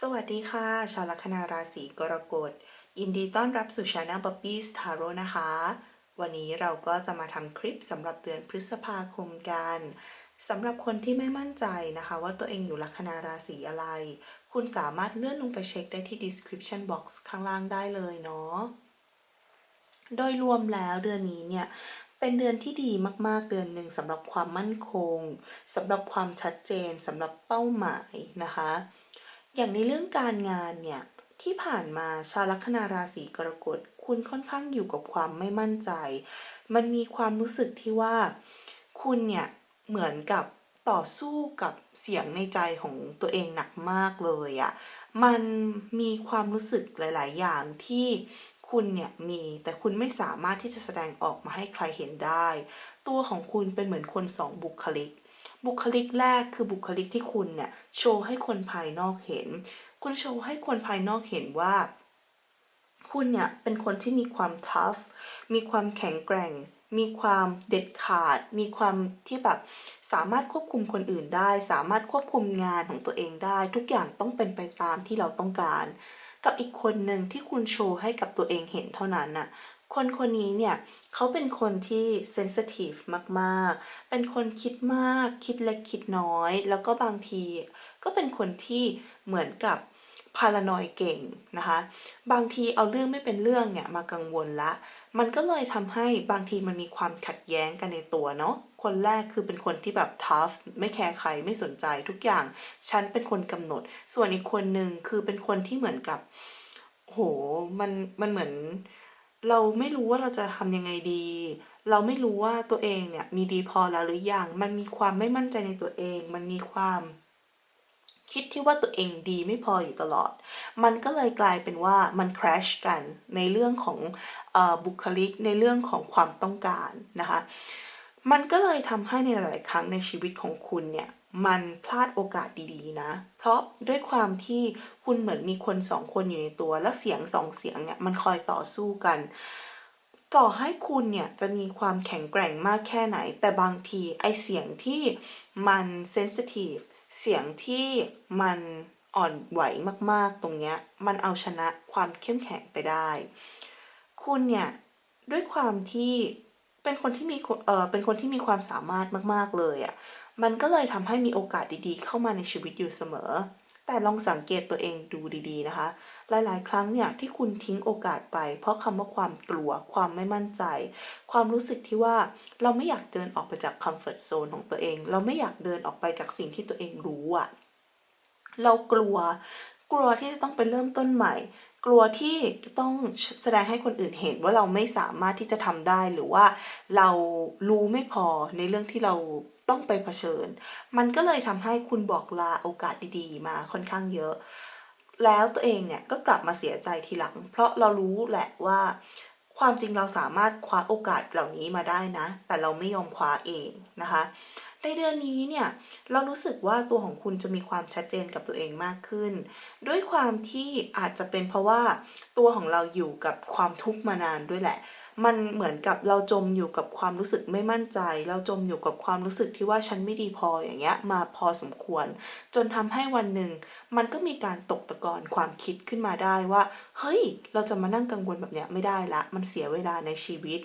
สวัสดีค่ะ ชาวลัคนาราศีกรกฎ ยินดีต้อนรับสู่ช anel บ๊อบบี้สทาโร่นะคะ วันนี้เราก็จะมาทำคลิปสำหรับเดือนพฤษภาคมกันสำหรับคนที่ไม่มั่นใจนะคะ ว่าตัวเองอยู่ลัคนาราศีอะไร คุณสามารถเลื่อนลงไปเช็คได้ที่ description box ข้างล่างได้เลยเนาะ โดยรวมแล้วเดือนนี้เนี่ยเป็นเดือนที่ดีมากๆ เดือนหนึ่งสำหรับความมั่นคงสำหรับความชัดเจนสำหรับเป้าหมายนะคะ อย่างในเรื่องการงานเนี่ย ที่ผ่านมาชาวลัคนาราศีกรกฎคุณค่อนข้างอยู่กับความไม่มั่นใจ มันมีความรู้สึกที่ว่าคุณเนี่ยเหมือนกับต่อสู้กับเสียงในใจของตัวเองหนักมากเลยอะ่ะ มันมีความรู้สึกหลาย ๆ อย่างที่คุณเนี่ยมีแต่คุณไม่สามารถที่จะแสดงออกมาให้ใครเห็นได้ ตัวของคุณเป็นเหมือนคนสองบุคลิก บุคลิกแรกคือบุคลิกที่คุณเนี่ยโชว์ให้คนภายนอกเห็น คุณโชว์ให้คนภายนอกเห็นว่า คุณเนี่ยเป็นคนที่มีความทัฟมีความแข็งแกร่ง มีความเด็ดขาด มีความที่แบบสามารถควบคุมคนอื่นได้ สามารถควบคุมงานของตัวเองได้ ทุกอย่างต้องเป็นไปตามที่เราต้องการ กับอีกคนหนึ่งที่คุณโชว์ให้กับตัวเองเห็นเท่านั้นน่ะ คนคนนี้เนี่ยเขาเป็นคนที่เซนซิทีฟมากๆ เป็นคนคิดมาก คิดเล็กคิดน้อย แล้วก็บางทีก็เป็นคนที่เหมือนกับพารานอยเก่งนะคะ บางทีเอาเรื่องไม่เป็นเรื่องเนี่ยมากังวลละ มันก็เลยทำให้บางทีมันมีความขัดแย้งกันในตัวเนาะ คนแรกคือเป็นคนที่แบบทัฟไม่แคร์ใครไม่สนใจทุกอย่าง ฉันเป็นคนกำหนด ส่วนอีกคนหนึ่งคือเป็นคนที่เหมือนกับ โห มัน มันเหมือน เราไม่รู้ว่าเราจะทำยังไงดี เราไม่รู้ว่าตัวเองเนี่ยมีดีพอแล้วหรือยัง มันมีความไม่มั่นใจในตัวเอง มันมีความคิดที่ว่าตัวเองดีไม่พออยู่ตลอด มันก็เลยกลายเป็นว่ามัน crash กันในเรื่องของออบุคลิกในเรื่องของความต้องการนะคะ มันก็เลยทำให้ในหลาย ๆ ครั้งในชีวิตของคุณเนี่ย มันพลาดโอกาสดีๆนะ เพราะด้วยความที่คุณเหมือนมีคนสองคนอยู่ในตัว แล้วเสียงสองเสียงเนี่ยมันคอยต่อสู้กัน ต่อให้คุณเนี่ยจะมีความแข็งแกร่งมากแค่ไหน แต่บางทีไอเสียงที่มันเซนซิทีฟเสียงที่มันอ่อนไหวมากๆ ตรงเนี้ยมันเอาชนะความเข้มแข็งไปได้ คุณเนี่ยด้วยความที่เป็นคนที่มีคนเออเป็นคนที่มีความสามารถมากๆเลยอะ่ะ มันก็เลยทำให้มีโอกาสดีๆ เข้ามาในชีวิตอยู่เสมอ แต่ลองสังเกตตัวเองดูดีๆนะคะ หลายๆ ครั้งเนี่ยที่คุณทิ้งโอกาสไป เพราะคำว่าความกลัว ความไม่มั่นใจ ความรู้สึกที่ว่าเราไม่อยากเดินออกไปจากคอมฟอร์ z โซนของตัวเอง เราไม่อยากเดินออกไปจากสิ่งที่ตัวเองรู้อะเรากลัว กลัวที่จะต้องไปเริ่มต้นใหม่กลัวที่จะต้องแสดงให้คนอื่นเห็นว่าเราไม่สามารถที่จะทำได้หรือว่าเรารู้ไม่พอในเรื่องที่เรา ต้องไปเผชิญ มันก็เลยทำให้คุณบอกลาโอกาสดีๆ มาค่อนข้างเยอะ แล้วตัวเองเนี่ยก็กลับมาเสียใจทีหลัง เพราะเรารู้แหละว่า ความจริงเราสามารถคว้าโอกาสเหล่านี้มาได้นะ แต่เราไม่ยอมคว้าเองนะคะในเดือนนี้เนี่ยเรารู้สึกว่าตัวของคุณจะมีความชัดเจนกับตัวเองมากขึ้น ด้วยความที่อาจจะเป็นเพราะว่าตัวของเราอยู่กับความทุกข์มานานด้วยแหละ มันเหมือนกับเราจมอยู่กับความรู้สึกไม่มั่นใจ เราจมอยู่กับความรู้สึกที่ว่าฉันไม่ดีพออย่างเงี้ยมาพอสมควร จนทำให้วันหนึ่ง มันก็มีการตกตะกอนความคิดขึ้นมาได้ว่า เฮ้ย เราจะมานั่งกังวลแบบเนี้ยไม่ได้ละ มันเสียเวลาในชีวิต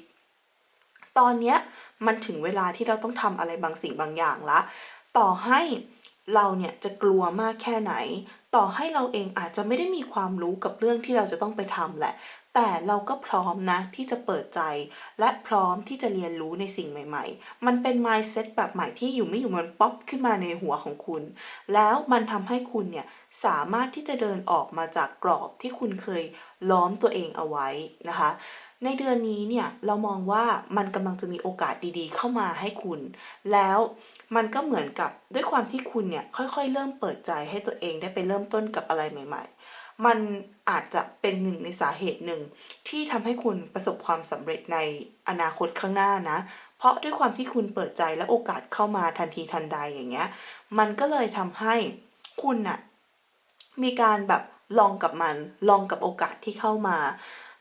ตอนเนี้ยมันถึงเวลาที่เราต้องทำอะไรบางสิ่งบางอย่างละ ต่อให้เราเนี่ยจะกลัวมากแค่ไหน ต่อให้เราเองอาจจะไม่ได้มีความรู้กับเรื่องที่เราจะต้องไปทำแหละ แต่เราก็พร้อมนะที่จะเปิดใจ และพร้อมที่จะเรียนรู้ในสิ่งใหม่ๆ มันเป็น mindset แบบใหม่ที่อยู่ไม่อยู่มันป๊อปขึ้นมาในหัวของคุณ แล้วมันทำให้คุณเนี่ยสามารถที่จะเดินออกมาจากกรอบที่คุณเคยล้อมตัวเองเอาไว้นะคะ ในเดือนนี้เนี่ยเรามองว่ามันกำลังจะมีโอกาสดีๆ เข้ามาให้คุณ แล้วมันก็เหมือนกับด้วยความที่คุณเนี่ยค่อยๆ เริ่มเปิดใจให้ตัวเองได้ไปเริ่มต้นกับอะไรใหม่ ๆ มัน อาจจะเป็นหนึ่งในสาเหตุหนึ่ง ที่ทำให้คุณประสบความสำเร็จในอนาคตข้างหน้านะ เพราะด้วยความที่คุณเปิดใจและโอกาสเข้ามาทันทีทันใดอย่างเงี้ย มันก็เลยทำให้คุณน่ะมีการแบบลองกับมัน ลองกับโอกาสที่เข้ามา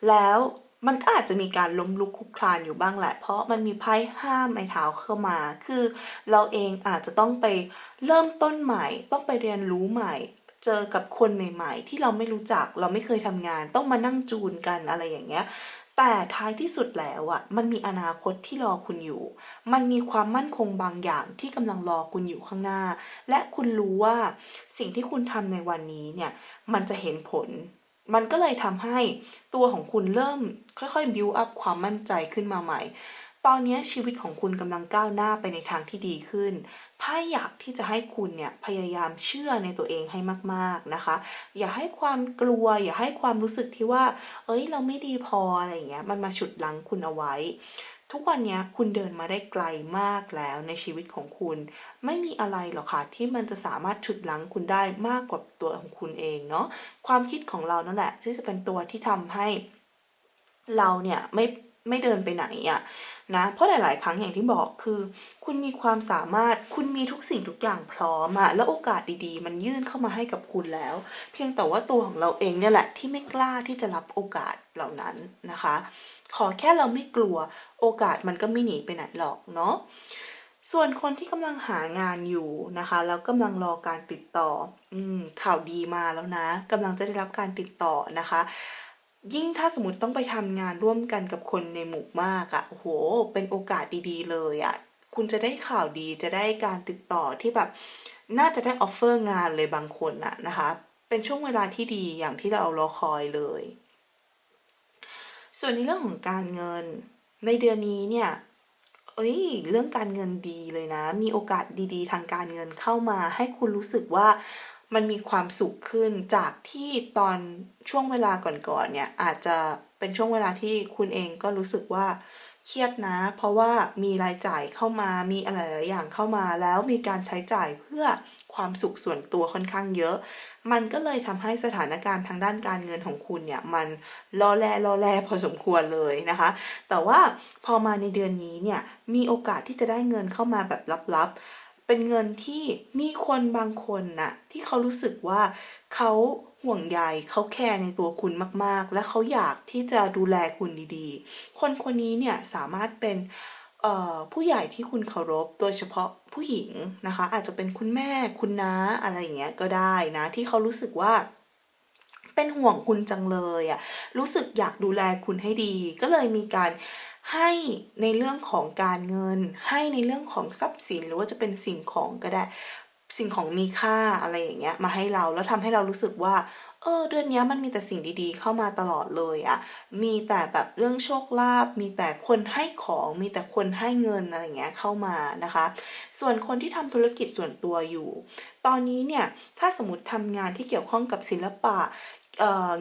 แล้วมันก็อาจจะมีการล้มลุกคลุกคลานอยู่บ้างแหละ เพราะมันมีไพ่ห้ามไม้เท้าเข้ามา คือเราเองอาจจะต้องไปเริ่มต้นใหม่ ต้องไปเรียนรู้ใหม่ เจอกับคนใหม่ ๆ ที่เราไม่รู้จักเราไม่เคยทำงาน ต้องมานั่งจูนกันอะไรอย่างเงี้ยแต่ท้ายที่สุดแล้วอะมันมีอนาคตที่รอคุณอยู่ มันมีความมั่นคงบางอย่างที่กำลังรอคุณอยู่ข้างหน้า และคุณรู้ว่าสิ่งที่คุณทำในวันนี้เนี่ยมันจะเห็นผล มันก็เลยทำให้ตัวของคุณเริ่มค่อยๆ build up ความมั่นใจขึ้นมาใหม่ ตอนนี้ชีวิตของคุณกำลังก้าวหน้าไปในทางที่ดีขึ้น ไพ่อยากที่จะให้คุณเนี่ยพยายามเชื่อในตัวเองให้มากๆนะคะ อย่าให้ความกลัว อย่าให้ความรู้สึกที่ว่า เอ้ยเราไม่ดีพออะไรอย่างเงี้ยมันมาฉุดลังคุณเอาไว้ ทุกวันนี้คุณเดินมาได้ไกลมากแล้วในชีวิตของคุณ ไม่มีอะไรหรอกค่ะที่มันจะสามารถฉุดลังคุณได้มากกว่าตัวของคุณเองเนาะความคิดของเรานั่นแหละที่จะเป็นตัวที่ทำให้ เราเนี่ยไม่ไม่เดินไปไหนอะ่ะ นะเพราะหลาย ๆ ครั้งอย่างที่บอกคือ คุณมีความสามารถคุณมีทุกสิ่งทุกอย่างพร้อมอะแล้วโอกาสดีๆ มันยื่นเข้ามาให้กับคุณแล้ว เพียงแต่ว่าตัวของเราเองเนี่ยแหละที่ไม่กล้าที่จะรับโอกาสเหล่านั้นนะคะ ขอแค่เราไม่กลัวโอกาสมันก็ไม่หนีไปไหนหรอกเนาะส่วนคนที่กำลังหางานอยู่นะคะแล้วกำลังรอการติดต่ออืข่าวดีมาแล้วนะกำลังจะได้รับการติดต่อนะคะ ยิ่งถ้าสมมติต้องไปทำงานร่วมกันกับคนในหมู่มากอะ่ะโห เป็นโอกาสดีๆ เลยอะ่ะ คุณจะได้ข่าวดีจะได้การติดต่อที่แบบ น่าจะได้ออฟเฟอร์งานเลยบางคนอะนะคะ เป็นช่วงเวลาที่ดีอย่างที่เรารอคอยเลย ส่วนในเรื่องของการเงิน ในเดือนนี้เนี่ย เอ้ย เรื่องการเงินดีเลยนะ มีโอกาสดีๆ ทางการเงินเข้ามา ให้คุณรู้สึกว่า มันมีความสุขขึ้นจากที่ตอนช่วงเวลาก่อนๆเนี่ยอาจจะเป็นช่วงเวลาที่คุณเองก็รู้สึกว่าเครียดนะ เพราะว่ามีรายจ่ายเข้ามามีอะไรหลายอย่างเข้ามา แล้วมีการใช้จ่ายเพื่อความสุขส่วนตัวค่อนข้างเยอะ มันก็เลยทำให้สถานการณ์ทางด้านการเงินของคุณเนี่ยมันรอแลรอแลพอสมควรเลยนะคะ แต่ว่าพอมาในเดือนนี้เนี่ยมีโอกาสที่จะได้เงินเข้ามาแบบลับๆ เป็นเงินที่มีคนบางคนน่ะ ที่เขารู้สึกว่าเขาห่วงใยเขาแคร์ในตัวคุณมากๆ และเขาอยากที่จะดูแลคุณดีๆ คนคนนี้เนี่ยสามารถเป็นผู้ใหญ่ที่คุณเคารพโดยเฉพาะผู้หญิงนะคะ อาจจะเป็นคุณแม่คุณน้าอะไรอย่างเงี้ยก็ได้นะ ที่เขารู้สึกว่าเป็นห่วงคุณจังเลยอะ่ะรู้สึกอยากดูแลคุณให้ดี ก็เลยมีการ ให้ในเรื่องของการเงิน ให้ในเรื่องของทรัพย์สินหรือว่าจะเป็นสิ่งของก็ได้ สิ่งของมีค่าอะไรอย่างเงี้ยมาให้เราแล้วทำให้เรารู้สึกว่าเออเดือนนี้มันมีแต่สิ่งดีๆ เข้ามาตลอดเลยอะมีแต่แบบเรื่องโชคลาภ มีแต่คนให้ของ มีแต่คนให้เงินอะไรเงี้ยเข้ามานะคะ ส่วนคนที่ทำธุรกิจส่วนตัวอยู่ ตอนนี้เนี่ย ถ้าสมมติทำงานที่เกี่ยวข้องกับศิลปะ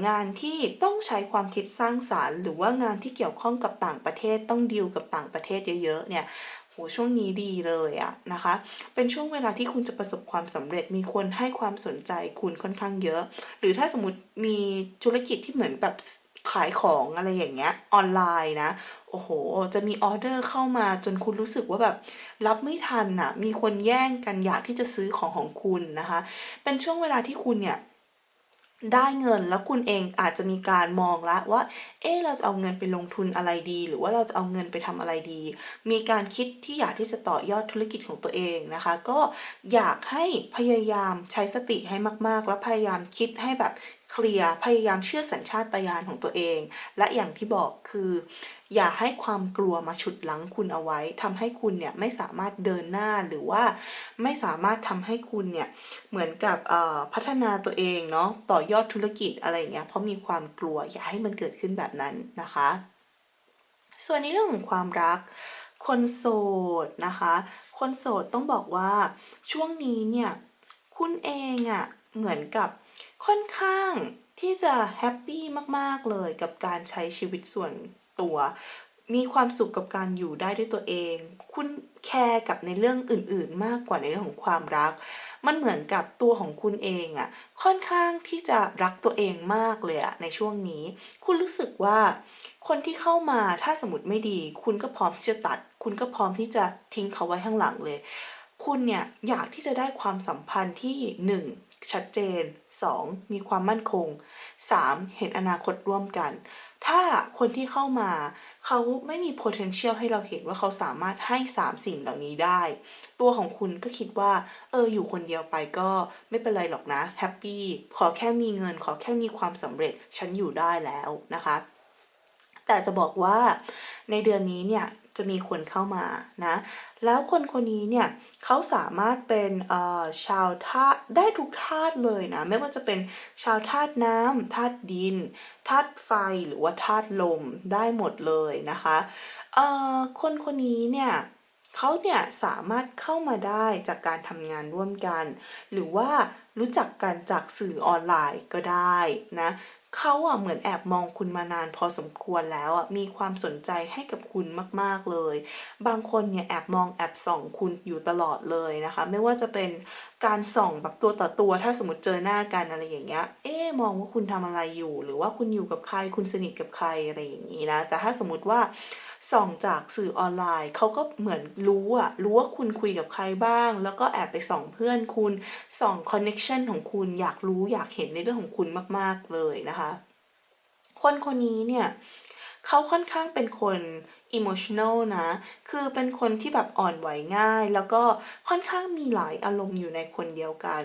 งานที่ต้องใช้ความคิดสร้างสารรค์ หรือว่างานที่เกี่ยวข้องกับต่างประเทศต้องดีลกับต่างประเทศเยอะๆเนี่ยโหช่วงนี้ดีเลยอะนะคะ เป็นช่วงเวลาที่คุณจะประสบความสำเร็จมีคนให้ความสนใจคุณค่อนข้างเยอะ หรือถ้าสมมติมีธุรกิจที่เหมือนแบบขายของอะไรอย่างเงี้ยออนไลน์นะ โอ้โห จะมีออเดอร์เข้ามาจนคุณรู้สึกว่าแบบรับไม่ทันอะมีคนแย่งกันอยากที่จะซื้อของของคุณนะคะ เป็นช่วงเวลาที่คุณเนี่ย ได้เงินแล้วคุณเองอาจจะมีการมองละว่า เออเราจะเอาเงินไปลงทุนอะไรดี หรือว่าเราจะเอาเงินไปทำอะไรดี มีการคิดที่อยากที่จะต่อยอดธุรกิจของตัวเองนะคะ ก็อยากให้พยายามใช้สติให้มากๆ แล้วพยายามคิดให้แบบเคลียร์พยายามเชื่อสัญชาตญาณของตัวเอง และอย่างที่บอกคือ อย่าให้ความกลัวมาฉุดลังคุณเอาไว้ทำให้คุณเนี่ยไม่สามารถเดินหน้าหรือว่าไม่สามารถทำให้คุณเนี่ยเหมือนกับพัฒนาตัวเองเนาะต่อยอดธุรกิจอะไรเงี้ยเพราะมีความกลัวอย่าให้มันเกิดขึ้นแบบนั้นนะคะ ส่วนในเรื่องของความรัก คนโสดนะคะ คนโสดต้องบอกว่าช่วงนี้เนี่ยคุณเองอะ่ะเหมือนกับค่อนข้างที่จะแฮปปี้มาก ๆ เลยกับการใช้ชีวิตส่วน ตัว มีความสุขกับการอยู่ได้ด้วยตัวเอง คุณแคร์กับในเรื่องอื่น ๆ มากกว่าในเรื่องของความรัก มันเหมือนกับตัวของคุณเองอะ่ะค่อนข้างที่จะรักตัวเองมากเลยอะในช่วงนี้ คุณรู้สึกว่าคนที่เข้ามาถ้าสมมติไม่ดี คุณก็พร้อมที่จะตัด คุณก็พร้อมที่จะทิ้งเขาไว้ข้างหลังเลย คุณเนี่ยอยากที่จะได้ความสัมพันธ์ที่ 1. ชัดเจน 2. มีความมั่นคง 3. เห็นอนาคตร่วมกัน ถ้าคนที่เข้ามาเขาไม่มี potential ให้เราเห็นว่าเขาสามารถให้สามสิ่งเหล่านี้ได้ ตัวของคุณก็คิดว่า เออ อยู่คนเดียวไปก็ไม่เป็นไรหรอกนะแฮปปี้ขอแค่มีเงิน ขอแค่มีความสำเร็จ ฉันอยู่ได้แล้วนะคะ แต่จะบอกว่าในเดือนนี้เนี่ย จะมีคนเข้ามานะ แล้วคนคนนี้เนี่ยเขาสามารถเป็นชาวธาตุได้ทุกธาตุเลยนะ ไม่ว่าจะเป็นชาวธาตุน้ำธาตุดินธาตุไฟหรือว่าธาตุลมได้หมดเลยนะคะคนคนนี้เนี่ยเขาเนี่ยสามารถเข้ามาได้จากการทำงานร่วมกัน หรือว่ารู้จักกันจากสื่อออนไลน์ก็ได้นะ เขาอะเหมือนแอบมองคุณมานานพอสมควรแล้วอะมีความสนใจให้กับคุณมากๆเลย บางคนเนี่ยแอบมองแอบส่องคุณอยู่ตลอดเลยนะคะ ไม่ว่าจะเป็นการส่องแบบตัวต่อตัว ถ้าสมมติเจอหน้ากันอะไรอย่างเงี้ย เอ๊มองว่าคุณทำอะไรอยู่ หรือว่าคุณอยู่กับใครคุณสนิทกับใครอะไรอย่างนี้นะ แต่ถ้าสมมติว่า ส่องจากสื่อออนไลน์เขาก็เหมือนรู้อะรู้ว่าคุณคุยกับใครบ้าง แล้วก็แอบไปส่องเพื่อนคุณส่องคอนเน็ชันของคุณอยากรู้อยากเห็นในเรื่องของคุณมาก ๆเลยนะคะ คนคนนี้เนี่ยเขาค่อนข้างเป็นคน emotional นะ คือเป็นคนที่แบบอ่อนไหวง่าย แล้วก็ค่อนข้างมีหลายอารมณ์อยู่ในคนเดียวกัน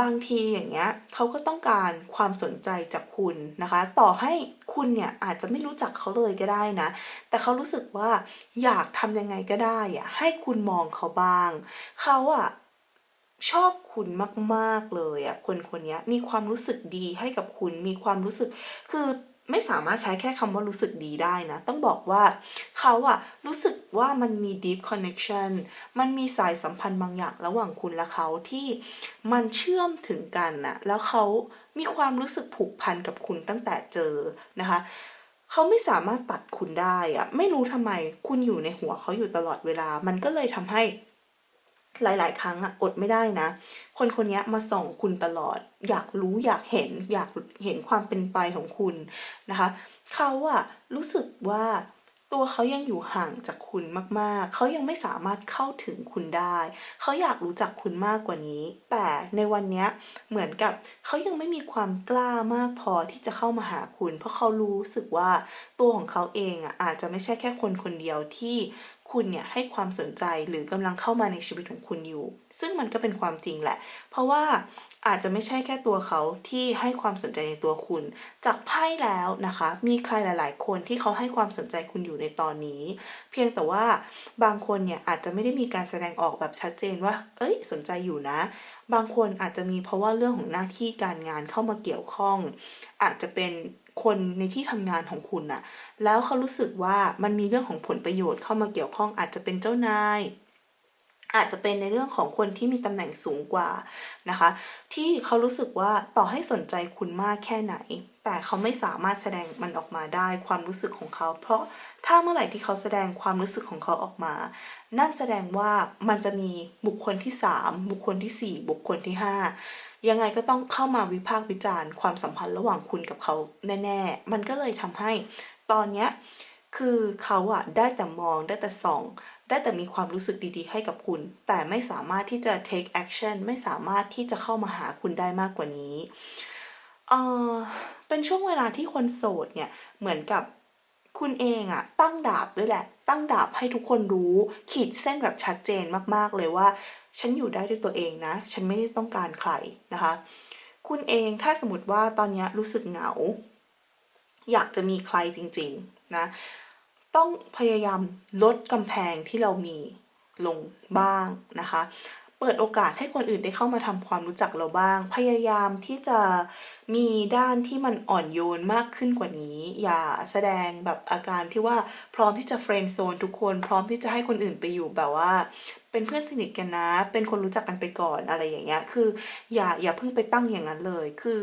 บางทีอย่างเงี้ยเขาก็ต้องการความสนใจจากคุณนะคะ ต่อให้คุณเนี่ยอาจจะไม่รู้จักเขาเลยก็ได้นะ แต่เขารู้สึกว่าอยากทำยังไงก็ได้อะให้คุณมองเขาบ้าง เขาอะชอบคุณมาก ๆ เลยอะคนคนนี้มีความรู้สึกดีให้กับคุณมีความรู้สึกคือ ไม่สามารถใช้แค่คำว่ารู้สึกดีได้นะ ต้องบอกว่าเขาอะรู้สึกว่ามันมี deep connection มันมีสายสัมพันธ์บางอย่างระหว่างคุณและเขาที่มันเชื่อมถึงกันนะแล้วเขามีความรู้สึกผูกพันกับคุณตั้งแต่เจอนะคะเขาไม่สามารถตัดคุณได้อะไม่รู้ทำไมคุณอยู่ในหัวเขาอยู่ตลอดเวลา มันก็เลยทำให้ หลาย ๆ ครั้งอะอดไม่ได้นะ คนคนนี้มาส่องคุณตลอด อยากรู้อยากเห็น อยากเห็นความเป็นไปของคุณนะคะเขาอะรู้สึกว่าตัวเขายังอยู่ห่างจากคุณมากๆ เขายังไม่สามารถเข้าถึงคุณได้ เขาอยากรู้จักคุณมากกว่านี้ แต่ในวันนี้เหมือนกับเขายังไม่มีความกล้ามากพอที่จะเข้ามาหาคุณ เพราะเขารู้สึกว่าตัวของเขาเองอะอาจจะไม่ใช่แค่คนคนเดียวที่ คุณเนี่ยให้ความสนใจหรือกำลังเข้ามาในชีวิตของคุณอยู่ ซึ่งมันก็เป็นความจริงแหละ เพราะว่าอาจจะไม่ใช่แค่ตัวเขาที่ให้ความสนใจในตัวคุณ จากไพ่แล้วนะคะ มีใครหลาย ๆ คนที่เขาให้ความสนใจคุณอยู่ในตอนนี้ เพียงแต่ว่าบางคนเนี่ยอาจจะไม่ได้มีการแสดงออกแบบชัดเจนว่า เอ้ย สนใจอยู่นะ บางคนอาจจะมีเพราะว่าเรื่องของหน้าที่การงานเข้ามาเกี่ยวข้อง อาจจะเป็น คนในที่ทำงานของคุณน่ะ แล้วเขารู้สึกว่ามันมีเรื่องของผลประโยชน์เข้ามาเกี่ยวข้องอาจจะเป็นเจ้านาย อาจจะเป็นในเรื่องของคนที่มีตำแหน่งสูงกว่านะคะ ที่เขารู้สึกว่าต่อให้สนใจคุณมากแค่ไหน แต่เขาไม่สามารถแสดงมันออกมาได้ความรู้สึกของเขา เพราะถ้าเมื่อไหร่ที่เขาแสดงความรู้สึกของเขาออกมา นั่นแสดงว่ามันจะมีบุคคลที่ 3 บุคคลทีสี่4 บุคคลที่ 5 ยังไงก็ต้องเข้ามาวิพากษ์วิจารณ์ความสัมพันธ์ระหว่างคุณกับเขาแน่ๆ มันก็เลยทำให้ตอนเนี้ยคือเขาอะได้แต่มองได้แต่ส่อง ได้แต่มีความรู้สึกดีๆ ให้กับคุณ แต่ไม่สามารถที่จะ take action ไม่สามารถที่จะเข้ามาหาคุณได้มากกว่านี้เออเป็นช่วงเวลาที่คนโสดเนี่ยเหมือนกับคุณเองอะตั้งดาบด้วยแหละ ตั้งดาบให้ทุกคนรู้ ขีดเส้นแบบชัดเจนมากๆเลยว่า ฉันอยู่ได้ด้วยตัวเองนะ ฉันไม่ได้ต้องการใครนะคะ คุณเองถ้าสมมติว่าตอนนี้รู้สึกเหงา อยากจะมีใครจริงๆนะต้องพยายามลดกำแพงที่เรามีลงบ้างนะคะ เปิดโอกาสให้คนอื่นได้เข้ามาทำความรู้จักเราบ้าง พยายามที่จะ มีด้านที่มันอ่อนโยนมากขึ้นกว่านี้ อย่าแสดงแบบอาการที่ว่าพร้อมที่จะเฟรนด์โซนทุกคน พร้อมที่จะให้คนอื่นไปอยู่แบบว่า เป็นเพื่อนสนิทกันนะ เป็นคนรู้จักกันไปก่อนอะไรอย่างเงี้ย คือ อย่าอย่าเพิ่งไปตั้งอย่างนั้นเลย คือ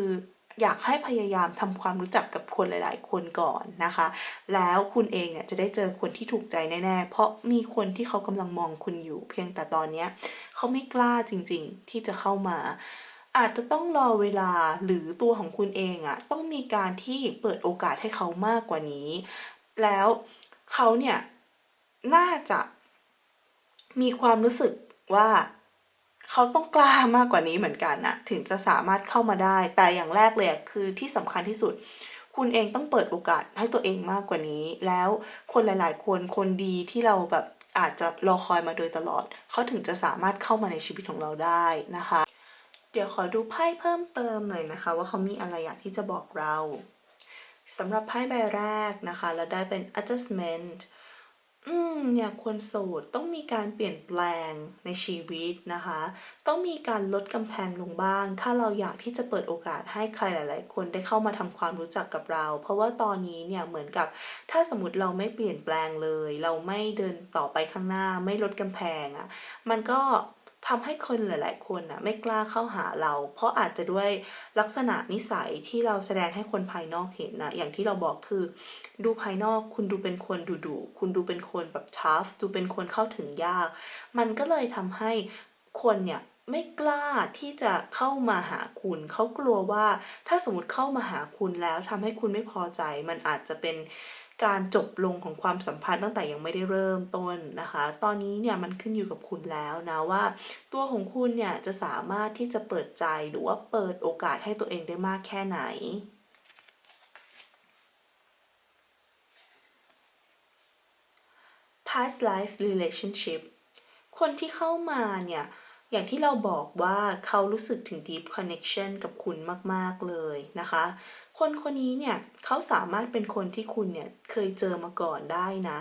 อยากให้พยายามทำความรู้จักกับคนหลาย ๆ คนก่อนนะคะ แล้วคุณเองเนี่ยจะได้เจอคนที่ถูกใจแน่ ๆ เพราะมีคนที่เขากำลังมองคุณอยู่ เพียงแต่ตอนเนี้ยเขาไม่กล้าจริง ๆ ที่จะเข้ามา อาจจะต้องรอเวลาหรือตัวของคุณเองอะต้องมีการที่เปิดโอกาสให้เขามากกว่านี้ แล้วเขาเนี่ยน่าจะมีความรู้สึกว่าเขาต้องกล้ามากกว่านี้เหมือนกันนะถึงจะสามารถเข้ามาได้ แต่อย่างแรกเลยคือที่สำคัญที่สุด คุณเองต้องเปิดโอกาสให้ตัวเองมากกว่านี้ แล้วคนหลาย ๆ คนคนดีที่เราแบบอาจจะรอคอยมาโดยตลอด เขาถึงจะสามารถเข้ามาในชีวิตของเราได้นะคะ เดี๋ยวขอดูไพ่เพิ่มเติมหน่อยนะคะ ว่าเขามีอะไรอยากที่จะบอกเราสำหรับไพ่ใบแรกนะคะแล้วได้เป็น adjustment อืมเนี่ยคนโสดต้องมีการเปลี่ยนแปลงในชีวิตนะคะ ต้องมีการลดกำแพงลงบ้าง ถ้าเราอยากที่จะเปิดโอกาสให้ใครหลาย ๆ คนได้เข้ามาทำความรู้จักกับเรา เพราะว่าตอนนี้เนี่ยเหมือนกับ ถ้าสมมติเราไม่เปลี่ยนแปลงเลย เราไม่เดินต่อไปข้างหน้าไม่ลดกำแพงอะ่ะ มันก็ ทำให้คนหลาย ๆ คนน่ะไม่กล้าเข้าหาเรา เพราะอาจจะด้วยลักษณะนิสัยที่เราแสดงให้คนภายนอกเห็นนะอย่างที่เราบอกคือ ดูภายนอกคุณดูเป็นคนดุดุคุณดูเป็นคนแบบทัฟดูเป็นคนเข้าถึงยาก มันก็เลยทำให้คนเนี่ยไม่กล้าที่จะเข้ามาหาคุณ เขากลัวว่าถ้าสมมติเข้ามาหาคุณแล้วทำให้คุณไม่พอใจ มันอาจจะเป็น การจบลงของความสัมพันธ์ตั้งแต่ยังไม่ได้เริ่มต้นนะคะ ตอนนี้เนี่ยมันขึ้นอยู่กับคุณแล้วนะว่า ตัวของคุณเนี่ยจะสามารถที่จะเปิดใจหรือว่าเปิดโอกาสให้ตัวเองได้มากแค่ไหน past life relationship คนที่เข้ามาเนี่ย อย่างที่เราบอกว่าเขารู้สึกถึง deep connection กับคุณมาก ๆ เลยนะคะ คนคนนี้เนี่ยเขาสามารถเป็นคนที่คุณเนี่ยเคยเจอมาก่อนได้นะ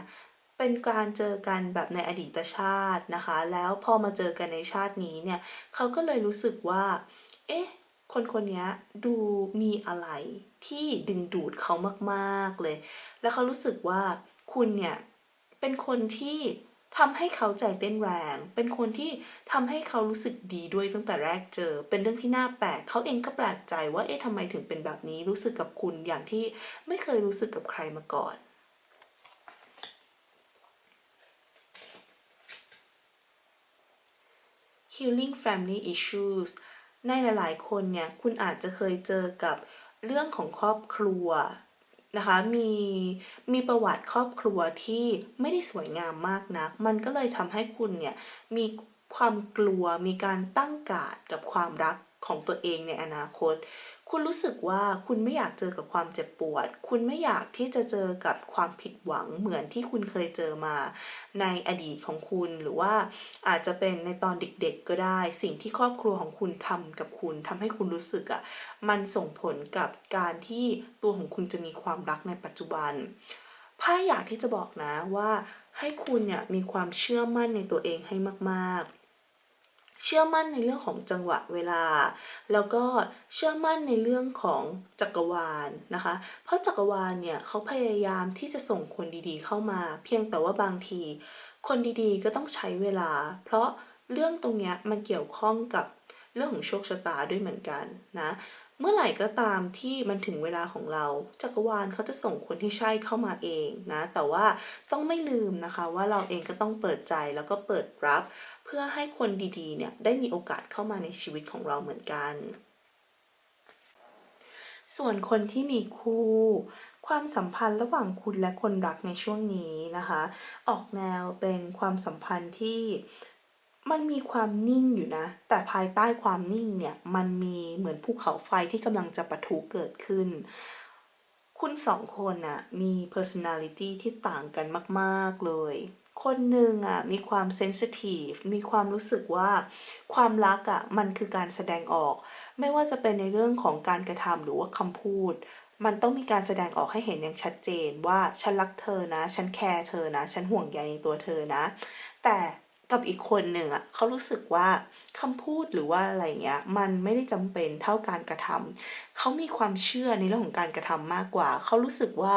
เป็นการเจอกันแบบในอดีตชาตินะคะ แล้วพอมาเจอกันในชาตินี้เนี่ยเขาก็เลยรู้สึกว่า เอ๊ะ คนคนนี้ดูมีอะไรที่ดึงดูดเขามากๆเลย แล้วเขารู้สึกว่าคุณเนี่ยเป็นคนที่ ทำให้เขาใจเต้นแรง เป็นคนที่ทำให้เขารู้สึกดีด้วยตั้งแต่แรกเจอ เป็นเรื่องที่น่าแปลก เขาเองก็แปลกใจว่าเอ๊ะทำไมถึงเป็นแบบนี้ รู้สึกกับคุณอย่างที่ไม่เคยรู้สึกกับใครมาก่อน healing family issues ในหลายๆ คนเนี่ย คุณอาจจะเคยเจอกับเรื่องของครอบครัว นะคะมีมีประวัติครอบครัวที่ไม่ได้สวยงามมากนัก มันก็เลยทำให้คุณเนี่ยมีความกลัวมีการตั้งกาดกับความรักของตัวเองในอนาคต คุณรู้สึกว่าคุณไม่อยากเจอกับความเจ็บปวด คุณไม่อยากที่จะเจอกับความผิดหวังเหมือนที่คุณเคยเจอมาในอดีตของคุณหรือว่าอาจจะเป็นในตอนเด็กๆก็ได้ สิ่งที่ครอบครัวของคุณทำกับคุณทำให้คุณรู้สึกอะ่ะมันส่งผลกับการที่ตัวของคุณจะมีความรักในปัจจุบันไพ่อยากที่จะบอกนะว่าให้คุณเนี่ยมีความเชื่อมั่นในตัวเองให้มากๆ ชื่อมั่นในเรื่องของจังหวะเวลา แล้วก็เชื่อมั่นในเรื่องของจักรวาลนะคะ เพราะจักรวาลเนี่ยเขาพยายามที่จะส่งคนดีๆเข้ามา เพียงแต่ว่าบางที คนดีๆก็ต้องใช้เวลา เพราะเรื่องตรงนี้มันเกี่ยวข้องกับเรื่องของโชคชะตาด้วยเหมือนกันนะเมื่อไหร่ก็ตามที่มันถึงเวลาของเรา จักรวาลเขาจะส่งคนที่ใช่เข้ามาเองนะ แต่ว่าต้องไม่ลืมนะคะว่าเราเองก็ต้องเปิดใจแล้วก็เปิดรับ พื่อให้คนดีๆเนี่ยได้มีโอกาสเข้ามาในชีวิตของเราเหมือนกัน ส่วนคนที่มีคู่ ความสัมพันธ์ระหว่างคุณและคนรักในช่วงนี้นะคะ ออกแนวเป็นความสัมพันธ์ที่มันมีความนิ่งอยู่นะ แต่ภายใต้ความนิ่งเนี่ยมันมีเหมือนภูเขาไฟที่กำลังจะปะทุเกิดขึ้น คุณสองคนน่ะมี personality ที่ต่างกันมาก ๆ เลย คนหนึ่งอะมีความเซนซิทีฟมีความรู้สึกว่าความรักอะมันคือการแสดงออก ไม่ว่าจะเป็นในเรื่องของการกระทำหรือว่าคำพูด มันต้องมีการแสดงออกให้เห็นอย่างชัดเจนว่าฉันรักเธอนะ ฉันแคร์เธอนะ ฉันห่วงใยในตัวเธอนะ แต่กับอีกคนหนึ่งอะเขารู้สึกว่าคำพูดหรือว่าอะไรเงี้ยมันไม่ได้จำเป็นเท่าการกระทำเขามีความเชื่อในเรื่องของการกระทำมากกว่า เขารู้สึกว่า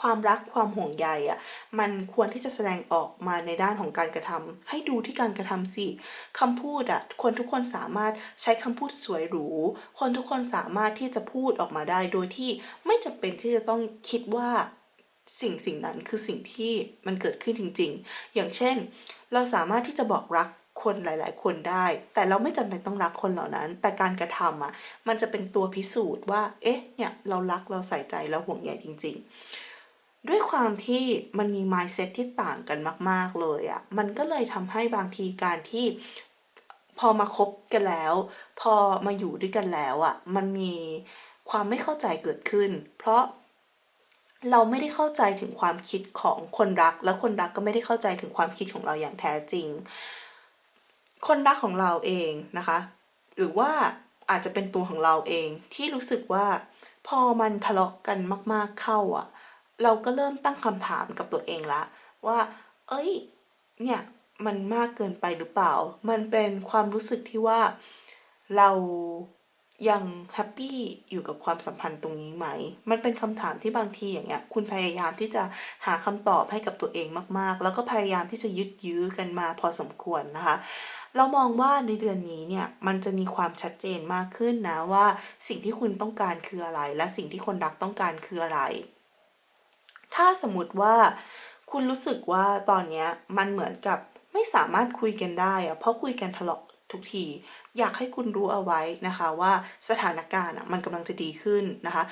ความรักความห่วงใยอะมันควรที่จะแสดงออกมาในด้านของการกระทำให้ดูที่การกระทำสิคำพูดอะคนทุกคนสามารถใช้คำพูดสวยหรูคนทุกคนสามารถที่จะพูดออกมาได้ โดยที่ไม่จำเป็นที่จะต้องคิดว่าสิ่งสิ่งนั้นคือสิ่งที่มันเกิดขึ้นจริง ๆ อย่างเช่น เราสามารถที่จะบอกรักคนหลาย ๆ คนได้ แต่เราไม่จำเป็นต้องรักคนเหล่านั้น แต่การกระทำอะ มันจะเป็นตัวพิสูจน์ว่า เอ๊ะ เนี่ย เรารัก เราใส่ใจ เราห่วงใยจริง ๆ ด้วยความที่มันมี mindset ที่ต่างกันมาก ๆ เลยอะ่ะ มันก็เลยทำให้บางทีการที่พอมาคบกันแล้ว พอมาอยู่ด้วยกันแล้วอะ่ะ มันมีความไม่เข้าใจเกิดขึ้น เพราะเราไม่ได้เข้าใจถึงความคิดของคนรัก และคนรักก็ไม่ได้เข้าใจถึงความคิดของเราอย่างแท้จริง คนรักของเราเองนะคะ หรือว่าอาจจะเป็นตัวของเราเองที่รู้สึกว่าพอมันทะเลาะกันมาก ๆเข้าอะ เราก็เริ่มตั้งคำถามกับตัวเองละว่า เอ้ย เนี่ยมันมากเกินไปหรือเปล่า มันเป็นความรู้สึกที่ว่าเรายังแฮปปี้อยู่กับความสัมพันธ์ตรงนี้ไหม มันเป็นคำถามที่บางทีอย่างเงี้ย คุณพยายามที่จะหาคำตอบให้กับตัวเองมาก ๆ แล้วก็พยายามที่จะยึดยื้อกันมาพอสมควรนะคะ เรามองว่าในเดือนนี้เนี่ย มันจะมีความชัดเจนมากขึ้นนะว่าสิ่งที่คุณต้องการคืออะไร และสิ่งที่คนรักต้องการคืออะไร ถ้าสมมติว่าคุณรู้สึกว่าตอนเนี้ยมันเหมือนกับไม่สามารถคุยกันได้อะเพราะคุยกันทะเลาะทุกที อยากให้คุณรู้เอาไว้นะคะว่าสถานการณ์อะมันกำลังจะดีขึ้นนะคะ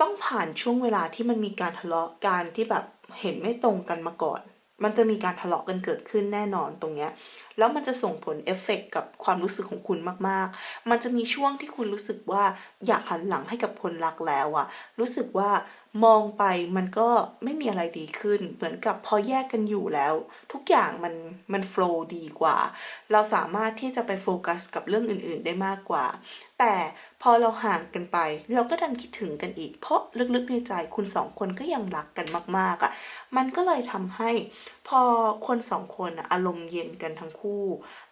ต้องผ่านช่วงเวลาที่มันมีการทะเลาะการที่แบบเห็นไม่ตรงกันมาก่อน มันจะมีการทะเลาะกันเกิดขึ้นแน่นอนตรงเนี้ยแล้วมันจะส่งผลเอฟเฟกกับความรู้สึกของคุณมากๆ มันจะมีช่วงที่คุณรู้สึกว่าอยากหันหลังให้กับคนรักแล้วอะรู้สึกว่า มองไปมันก็ไม่มีอะไรดีขึ้น เหมือนกับพอแยกกันอยู่แล้ว ทุกอย่างมันมันโฟล์ดีกว่า เราสามารถที่จะไปโฟกัสกับเรื่องอื่น ๆได้มากกว่า แต่พอเราห่างกันไป เราก็ดันคิดถึงกันอีก เพราะลึกๆในใจคุณสองคนก็ยังรักกันมากๆอะ่ะมันก็เลยทำให้พอคนสองคนอารมณ์เย็นกันทั้งคู่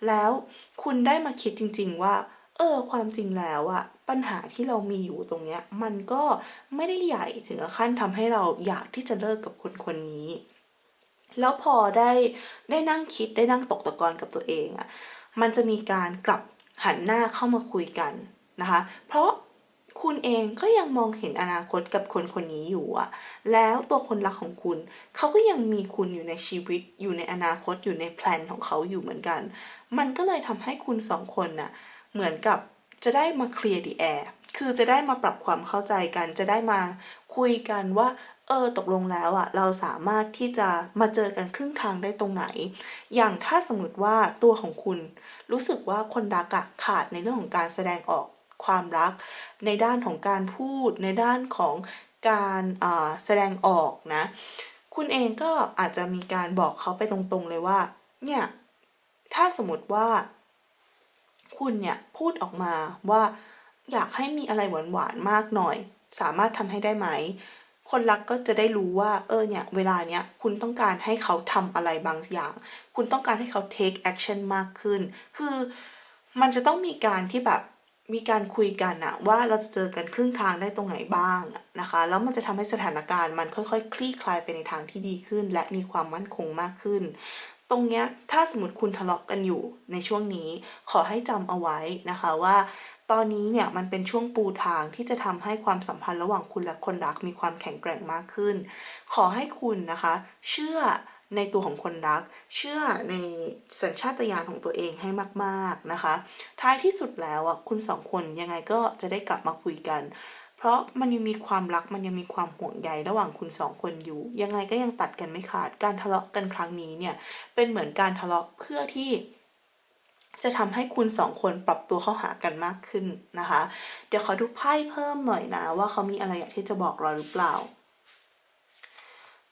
แล้วคุณได้มาคิดจริง ๆ ว่า เออ ความจริงแล้วอะ ปัญหาที่เรามีอยู่ตรงเนี้ยมันก็ไม่ได้ใหญ่ถึงขั้นทำให้เราอยากที่จะเลิกกับคนคนนี้ แล้วพอได้ได้นั่งคิดได้นั่งตกตะกอนกับตัวเองอะมันจะมีการกลับหันหน้าเข้ามาคุยกันนะคะ เพราะคุณเองก็ยังมองเห็นอนาคตกับคนคนนี้อยู่อะแล้วตัวคนรักของคุณ เขาก็ยังมีคุณอยู่ในชีวิต อยู่ในอนาคตอยู่ในแพลนของเขาอยู่เหมือนกัน มันก็เลยทำให้คุณสองคนน่ะ เหมือนกับ จะได้มาเคลียร์ดีแอร์คือจะได้มาปรับความเข้าใจกัน จะได้มาคุยกันว่า เออตกลงแล้วอะเราสามารถที่จะมาเจอกันครึ่งทางได้ตรงไหน อย่างถ้าสมมติว่าตัวของคุณ รู้สึกว่าคนรักอะขาดในเรื่องของการแสดงออกความรัก ในด้านของการพูด ในด้านของการแสดงออกนะ คุณเองก็อาจจะมีการบอกเขาไปตรงๆเลยว่า เนี่ย ถ้าสมมติว่า คุณเนี่ยพูดออกมาว่าอยากให้มีอะไรหวานๆมากหน่อย สามารถทำให้ได้ไหม คนรักก็จะได้รู้ว่า เออเนี่ยเวลาเนี้ยคุณต้องการให้เขาทำอะไรบางอย่าง คุณต้องการให้เขา take action มากขึ้น คือมันจะต้องมีการที่แบบมีการคุยกันอะว่าเราจะเจอกันครึ่งทางได้ตรงไหนบ้างนะคะ แล้วมันจะทำให้สถานการณ์มันค่อยๆ คลี่คลายไปในทางที่ดีขึ้น และมีความมั่นคงมากขึ้น ตรงเนี้ยถ้าสมมติคุณทะเลาะกันอยู่ในช่วงนี้ขอให้จำเอาไว้นะคะว่าตอนนี้เนี่ยมันเป็นช่วงปูทางที่จะทำให้ความสัมพันธ์ระหว่างคุณและคนรักมีความแข็งแกร่งมากขึ้น ขอให้คุณนะคะ เชื่อในตัวของคนรัก เชื่อในสัญชาตญาณของตัวเองให้มาก ๆนะคะ ท้ายที่สุดแล้วอะคุณสองคนยังไงก็จะได้กลับมาคุยกัน พราะมันยังมีความรักมันยังมีความห่วงใยระหว่างคุณสองคนอยู่ ยังไงก็ยังตัดกันไม่ขาดการทะเลาะกันครั้งนี้เนี่ยเป็นเหมือนการทะเลาะเพื่อที่จะทำให้คุณสองคนปรับตัวเข้าหากันมากขึ้นนะคะ เดี๋ยวขอดูไพ่เพิ่มหน่อยนะ ว่าเขามีอะไรอยากที่จะบอกเราหรือเปล่า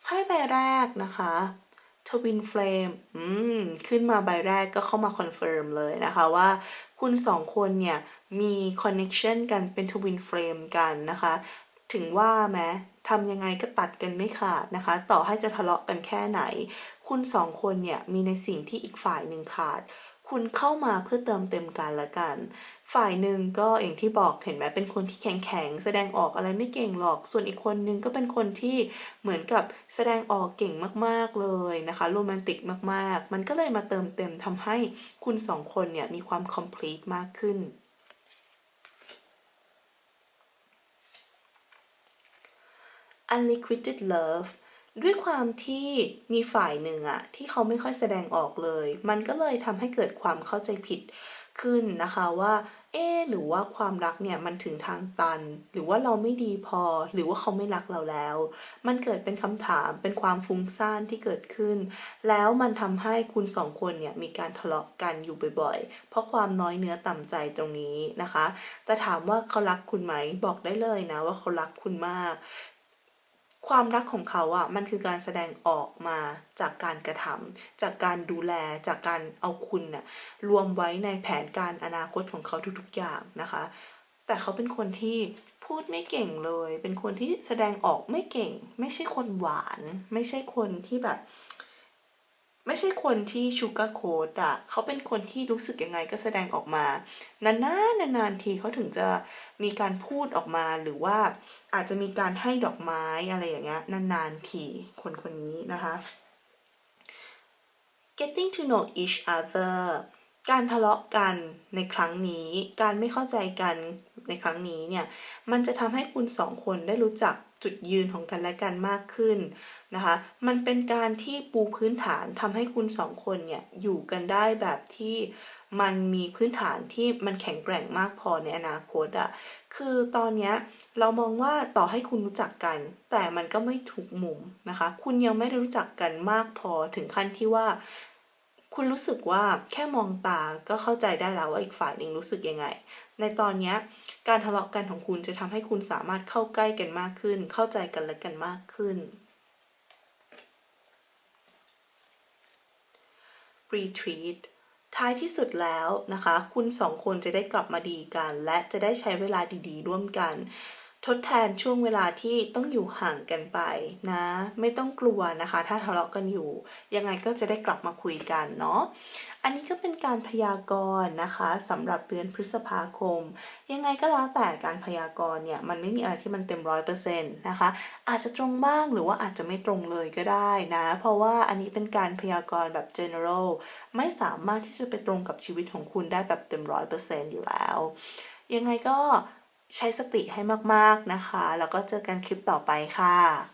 ไพ่ใบแรกนะคะทวินเฟลมอืม ขึ้นมาใบแรกก็เข้ามาคอนเฟิร์มเลยนะคะว่าคุณสองคนเนี่ย มีคอนเน็ชันกันเป็นทวินเฟรมกันนะคะ ถึงว่าแม้ทำยังไงก็ตัดกันไม่ขาดนะคะ ต่อให้จะทะเลาะกันแค่ไหน คุณสองคนเนี่ยมีในสิ่งที่อีกฝ่ายหนึ่งขาด คุณเข้ามาเพื่อเติมเต็มกันละกัน ฝ่ายหนึ่งก็อย่างที่บอกเห็นไหมเป็นคนที่แข็งแข็งแสดงออกอะไรไม่เก่งหรอก ส่วนอีกคนนึงก็เป็นคนที่เหมือนกับแสดงออกเก่งมากๆเลยนะคะโรแมนติกมากๆ มันก็เลยมาเติมเต็มทำให้คุณสองคนเนี่ยมีความ complete มากขึ้น unrequited love ด้วยความที่มีฝ่ายหนึ่งอะที่เขาไม่ค่อยแสดงออกเลย มันก็เลยทำให้เกิดความเข้าใจผิดขึ้นนะคะว่าเอ๊หรือว่าความรักเนี่ยมันถึงทางตัน หรือว่าเราไม่ดีพอ หรือว่าเขาไม่รักเราแล้ว มันเกิดเป็นคำถามเป็นความฟุ้งซ่านที่เกิดขึ้น แล้วมันทำให้คุณสองคนเนี่ยมีการทะเลาะกันอยู่บ่อยๆ เพราะความน้อยเนื้อต่ำใจตรงนี้นะคะ แต่ถามว่าเขารักคุณไหมบอกได้เลยนะว่าเขารักคุณมาก ความรักของเขาอะ่ะมันคือการแสดงออกมาจากการกระทำจากการดูแลจากการเอาคุณน่ะรวมไว้ในแผนการอนาคตของเขาทุกๆอย่างนะคะ แต่เขาเป็นคนที่พูดไม่เก่งเลย เป็นคนที่แสดงออกไม่เก่ง ไม่ใช่คนหวาน ไม่ใช่คนที่แบบ ไม่ใช่คนที่ชูการ์โคดอะเขาเป็นคนที่รู้สึกยังไงก็แสดงออกมา นานๆนานๆทีเขาถึงจะมีการพูดออกมาหรือว่าอาจจะมีการให้ดอกไม้อะไรอย่างเงี้ยนานๆทีคนคนนี้นะคะ getting to know each other การทะเลาะกันในครั้งนี้ การไม่เข้าใจกันในครั้งนี้เนี่ย มันจะทำให้คุณสองคนได้รู้จักจุดยืนของกันและกันมากขึ้น นะคะ มันเป็นการที่ปูพื้นฐานทำให้คุณสองคนเนี่ยอยู่กันได้แบบที่มันมีพื้นฐานที่มันแข็งแกร่งมากพอในอนาคตอะคือตอนเนี้ยเรามองว่าต่อให้คุณรู้จักกัน แต่มันก็ไม่ถูกมุมนะคะ คุณยังไม่ได้รู้จักกันมากพอถึงขั้นที่ว่า คุณรู้สึกว่าแค่มองตาก็เข้าใจได้แล้วว่าอีกฝ่ายหนึ่งรู้สึกยังไง ในตอนนี้การทะเลาะกันของคุณจะทำให้คุณสามารถเข้าใกล้กันมากขึ้น เข้าใจกันและกันมากขึ้น retreat ท้ายที่สุดแล้วนะคะ คุณสองคนจะได้กลับมาดีกัน และจะได้ใช้เวลาดีๆ ร่วมกัน ทดแทนช่วงเวลาที่ต้องอยู่ห่างกันไปนะ ไม่ต้องกลัวนะคะ ถ้าทะเลาะกันอยู่ ยังไงก็จะได้กลับมาคุยกันเนาะ อันนี้ก็เป็นการพยากรณ์นะคะสำหรับเดือนพฤษภาคม ยังไงก็แล้วแต่การพยากรณ์เนี่ยมันไม่มีอะไรที่มันเต็มร้อยเปอร์เซ็นต์นะคะอาจจะตรงบ้างหรือว่าอาจจะไม่ตรงเลยก็ได้นะ เพราะว่าอันนี้เป็นการพยากรณ์แบบ general ไม่สามารถที่จะไปตรงกับชีวิตของคุณได้แบบเต็มร้อยเปอร์เซ็นต์อยู่แล้ว ยังไงก็ใช้สติให้มากๆนะคะ แล้วก็เจอกันคลิปต่อไปค่ะ